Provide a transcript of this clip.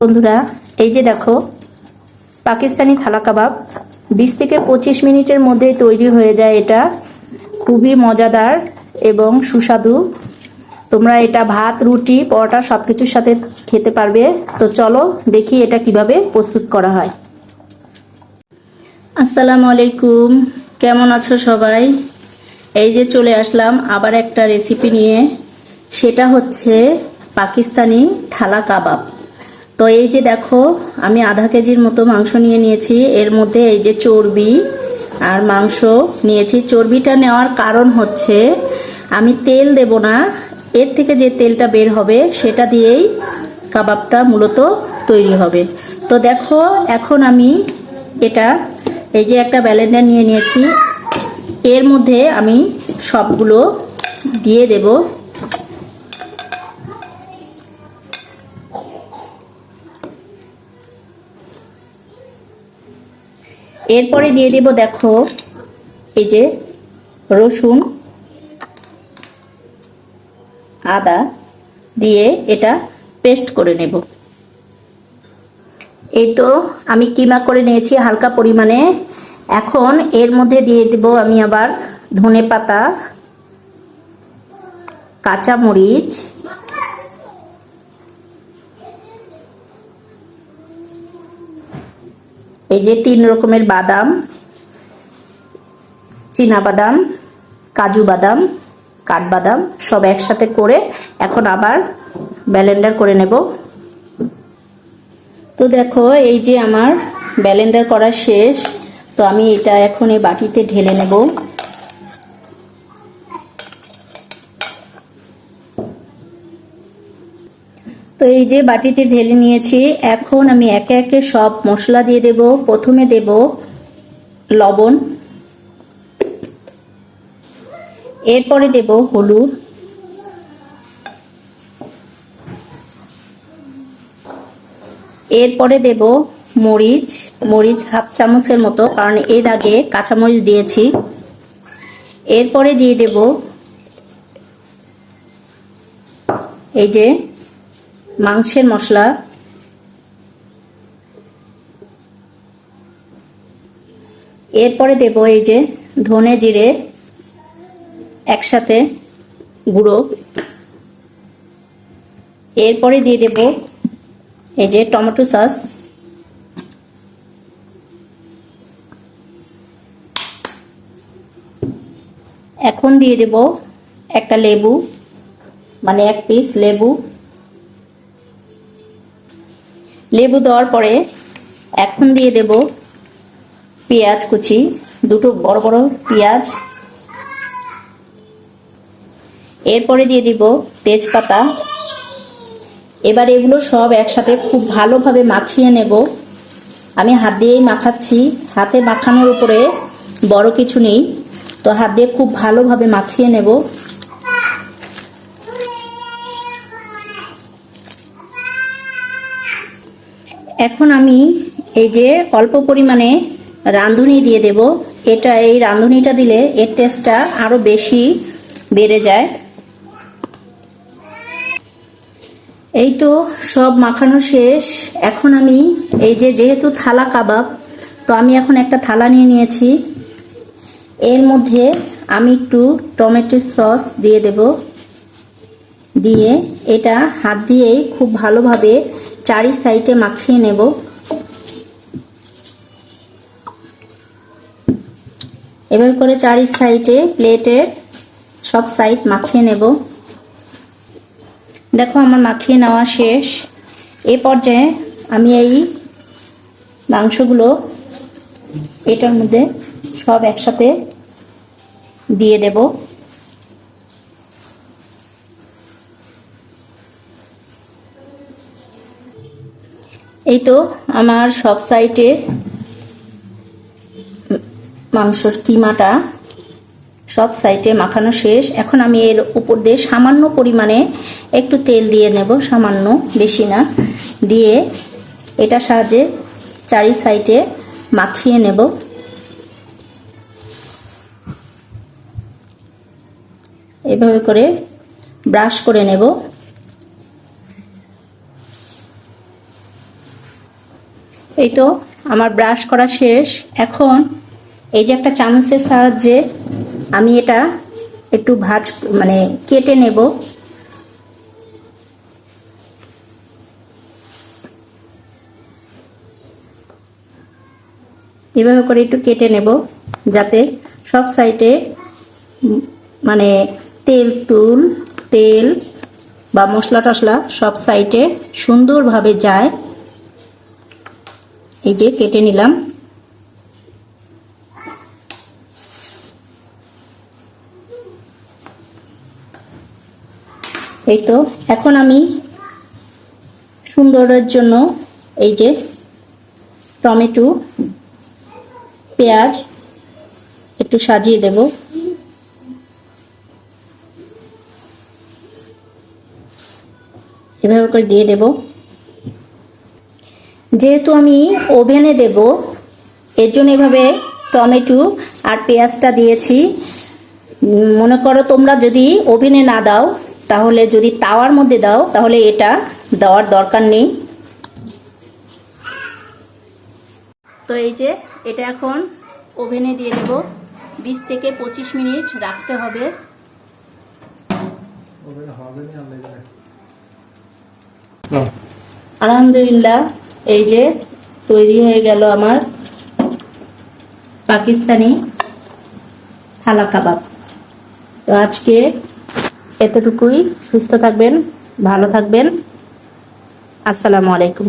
বন্ধুরা, এই যে দেখো, পাকিস্তানি থালা কাবাব, বিশ থেকে পঁচিশ মিনিটের মধ্যে তৈরি হয়ে যায় এটা। খুবই মজাদার এবং সুস্বাদু। তোমরা এটা ভাত, রুটি, পরোটা সব কিছুর সাথে খেতে পারবে। তো চলো দেখি এটা কীভাবে প্রস্তুত করা হয়। আসসালামু আলাইকুম। কেমন আছো সবাই? এই যে চলে আসলাম আবার একটা রেসিপি নিয়ে। সেটা হচ্ছে পাকিস্তানি থালা কাবাব। তো এই যে দেখো, আমি আধা কেজির মতো মাংস নিয়ে নিয়েছি। এর মধ্যে এই যে চর্বি আর মাংস নিয়েছি। চর্বিটা নেওয়ার কারণ হচ্ছে, আমি তেল দেব না। এর থেকে যে তেলটা বের হবে, সেটা দিয়েই কাবাবটা মূলত তৈরি হবে। তো দেখো, এখন আমি এটা, এই যে একটা ব্যালেন্ডার নিয়ে নিয়েছি। এর মধ্যে আমি সবগুলো দিয়ে দেব। এরপরে দিয়ে দেব, দেখো, এই যে রসুন, আদা দিয়ে এটা পেস্ট করে নেব। এই তো আমি কিমা করে নিয়েছি হালকা পরিমাণে। এখন এর মধ্যে দিয়ে দেব আমি আবার ধনে পাতা কাঁচা এই যে তিন রকমের বাদাম চীনা বাদাম কাজু বাদাম, কাঠবাদাম, সব একসাথে করে এখন আবার ব্যালেন্ডার করে নেব। তো দেখো, এই যে আমার ব্যালেন্ডার করা শেষ, তো আমি এটা এখন এই বাটিতে ঢেলে নেব। তো এই যে বাটিতে ঢেলে নিয়েছি, এখন আমি একে একে সব মশলা দিয়ে দেব। প্রথমে দেব লবণ। এরপরে দেব হলুদ। এরপরে দেব মরিচ মরিচ হাফ চামচের মতো, কারণ এর আগে কাঁচামরিচ দিয়েছি। এরপরে দিয়ে দেব এই যে মাংসের মশলা। এরপরে দেব এই যে ধনে জিরে, একসাথে গুঁড়ো। এরপরে দিয়ে দেব এই যে টমেটো সস। এখন দিয়ে দেব একটা লেবু মানে এক পিস লেবু। লেবু দেওয়ার পরে এখন দিয়ে দেব পেঁয়াজ কুচি, দুটো বড় বড় পেঁয়াজ। এরপরে দিয়ে দিব তেজপাতা। এবার এগুলো সব একসাথে খুব ভালোভাবে মাখিয়ে নেব। আমি হাত দিয়েই মাখাচ্ছি। হাতে মাখানোর উপরে বড় কিছু নেই। তো হাত দিয়ে খুব ভালোভাবে মাখিয়ে নেব। এখন আমি এই যে অল্প পরিমাণে রাঁধুনি দিয়ে দেব। এটা এই রাঁধুনিটা দিলে এর টেস্টটা আরও বেশি বেড়ে যায়। এই তো সব মাখানো শেষ। এখন আমি এই যে যেহেতু থালা কাবাব, তো আমি এখন একটা থালা নিয়ে নিয়েছি। এর মধ্যে আমি একটু টমেটো সস দিয়ে দেব। দিয়ে এটা হাত দিয়েই খুব ভালোভাবে চারি সাইডে মাখিয়ে নেব। এবার করে চারি সাইডে প্লেটের সব সাইড মাখিয়ে নেব। দেখো আমার মাখিয়ে নেওয়া শেষ। এ পর্যায়ে আমি এই মাংসগুলো এটার মধ্যে সব একসাথে দিয়ে দেব। এই তো আমার সব সাইটে মাংসর কিমাটা সব সাইটে মাখানো শেষ। এখন আমি এর উপর দিয়ে সামান্য পরিমাণে একটু তেল দিয়ে নেব, সামান্য, বেশি না। দিয়ে এটা সাহায্যে চারি সাইডে মাখিয়ে নেব। এভাবে করে ব্রাশ করে নেব। এই তো, আমার ব্রাশ করা শেষ। এখন এই যে একটা চামচের সাহায্যে আমি এটা একটু ভাজ মানে কেটে নেব। এভাবে করে একটু কেটে নেব, যাতে সব সাইডে মানে তেল, তুল, তেল বা মশলা টশলা সব সাইডে সুন্দরভাবে যায়। এই যে কেটে নিলাম। এই তো, এখন আমি সুন্দরের জন্য এই যে টমেটো, পেঁয়াজ একটু সাজিয়ে দেব। এভাবে করে দিয়ে দেব। যেহেতু আমি ওভেনে দেব এর জন্য এভাবে টমেটো আর পেঁয়াজটা দিয়েছি। মনে করো তোমরা যদি ওভেনে না দাও তাহলে যদি তাওয়ার মধ্যে দাও তাহলে এটা দেওয়ার দরকার নেই। তো এই যে এটা এখন ওভেনে দিয়ে দেব। বিশ থেকে পঁচিশ মিনিট রাখতে হবে। ওভেন হবে না আনলে যাবে আলহামদুলিল্লাহ। এই যে তৈরি হয়ে গেল আমার পাকিস্তানি থালা কাবাব। তো আজকে এতটুকুই। সুস্থ থাকবেন, ভালো থাকবেন। আসসালামু আলাইকুম।